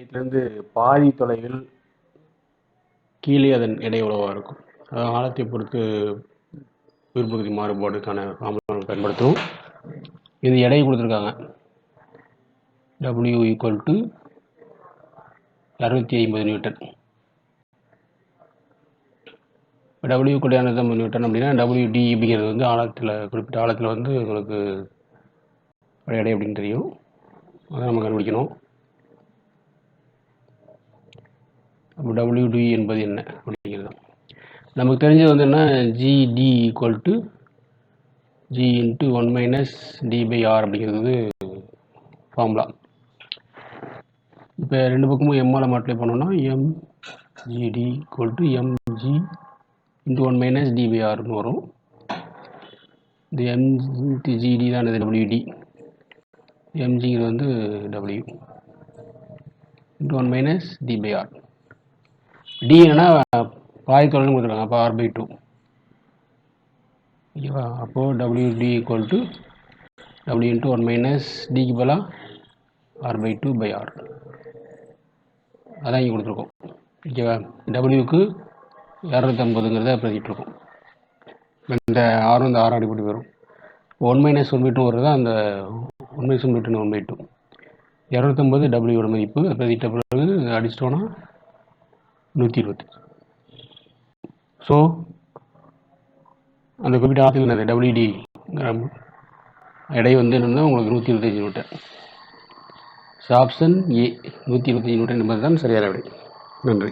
வீட்டிலேருந்து பாதி தொலைவில் கீழே அதன் எடை உறவாக இருக்கும். ஆழத்தை பொறுத்து உயிர்பகுதி மாறுபாடுக்கான ஃபார்முலாவை பயன்படுத்துவோம். இது எடை கொடுத்துருக்காங்க. டபிள்யூ ஈக்குவல் டு அறுபத்தி ஐம்பது நியூட்டன். இப்போ டபிள்யூ கூட இரநூத்தம்பது நியூட்டன் அப்படின்னா டபிள்யூ டி அப்படிங்கிறது வந்து ஆழத்தில் குறிப்பிட்ட ஆழத்தில் வந்து உங்களுக்கு எடை அப்படின்னு தெரியும். அதை நம்ம கண்டுபிடிக்கணும் அப்போ டபிள்யூடி என்பது என்ன அப்படிங்கிறது. நமக்கு தெரிஞ்சது வந்து என்ன? GD equal to G into one minus D by R அப்படிங்கிறது ஃபார்முலா இப்போ ரெண்டு பக்கமும் எம்மால் மாட்டிலே பண்ணோம்னா M GD equal to MG into one minus D by ஆர்னு வரும். இந்த எம் இன்ட்டு ஜிடி தான் இது டபிள்யூடி எம்ஜிங்கிறது வந்து W into one minus D by R D என்னன்னா பாதி கொடுத்துருக்காங்க அப்போ ஆர் பை டூ ஓகேவா? அப்போது W D equal to W into one minus டிக்கு பதிலாக R by two by R அதான் இங்கே கொடுத்துருக்கோம். ஓகேவா? டபிள்யூக்கு இரநூத்தம்பதுங்கிறத பிரதிட்டுருக்கோம். இந்த ஆறும் இந்த ஆறு அடிப்படி வரும் one minus one by two வருது அந்த one minus one by two one by two இரநூத்தம்பது டபிள்யூட மதிப்பு பிரதிட்ட பிறகு அடிச்சிட்டோன்னா நூற்றி இருபத்தி. ஸோ அந்த குறிப்பிட்ட ஆற்றல் என்னது? டபிள்யூடி எடை வந்து என்னென்னா உங்களுக்கு நூற்றி இருபத்தஞ்சி நியூட்டன் ஸோ ஆப்ஷன் ஏ நூற்றி இருபத்தஞ்சி நியூட்டன் என்பது தான் சரியான விடை நன்றி.